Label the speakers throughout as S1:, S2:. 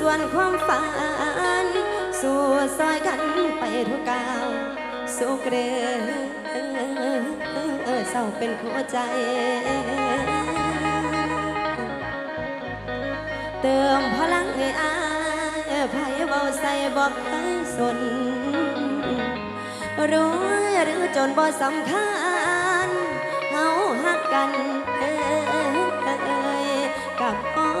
S1: ส่วนความฝัน สู่ซอยกันไปทุกกาวสุขเรือเศร้าเป็นหัวใจ เติมพลังให้อายไผ่เบาใส่บอกให้สนรู้หรือจนบ่สำคัญเฮาฮักกันเอ้ยกับอ้อ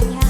S1: กันค่ะ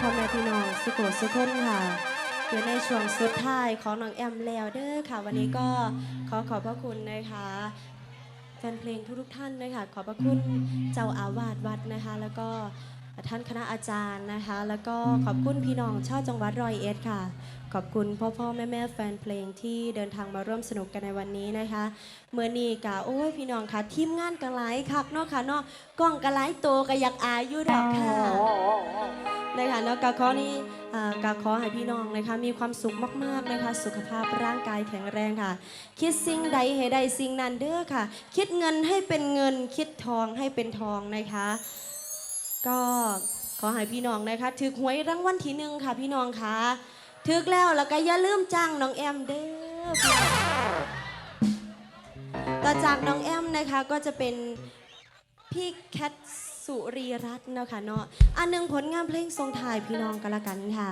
S1: พ่อแม่พี่น้องสุโขสุขนค่ะอยู่ในช่วงสุดท้ายของน้องแอมแล้วเด้อค่ะ วันนี้ก็ขอขอบพระคุณนะคะแฟนเพลงทุกๆท่านนะคะขอบพระคุณเจ้าอาวาสวัดนะคะ แล้วก็ท่านคณะอาจารย์นะคะ แล้วก็ขอบคุณพี่น้องชาวจังหวัดรอยเอ็ดค่ะ ขอบคุณพ่อพ่อแม่แม่แฟนเพลงที่เดินทางมาร่วมสนุกกันในวันนี้นะคะเมื่อนี้กะโอ้ยพี่น้องค่ะทีมงานกระไรคักเนาะค่ะเนาะกล้องกระลรโตัวก็อยากอายุดอกค่ะ นะคะแล้วกะขอนี้อ่ากะขอให้พี่น้องนะคะมีความสุขมากๆนะคะสุขภาพร่างกายแข็งแรงค่ะ คิดสิ่งใดให้ได้สิ่งนั้นเด้อค่ะ คิดเงินให้เป็นเงินคิดทองให้เป็นทองนะคะ ก็ขอให้พี่น้องนะคะถือหวยรางวัลที่หนึ่งค่ะพี่น้องค่ะถึกแล้วแล้วก็อย่าลืมจ้างน้องแอมเด้อพี่น้องต่อจากน้องแอมนะคะก็จะเป็นพี่แคท สุรีรัตน์เนาะคะเนาะอันหนึ่งผลงานเพลงทรงถ่ายพี่น้องกันละกันค่ะ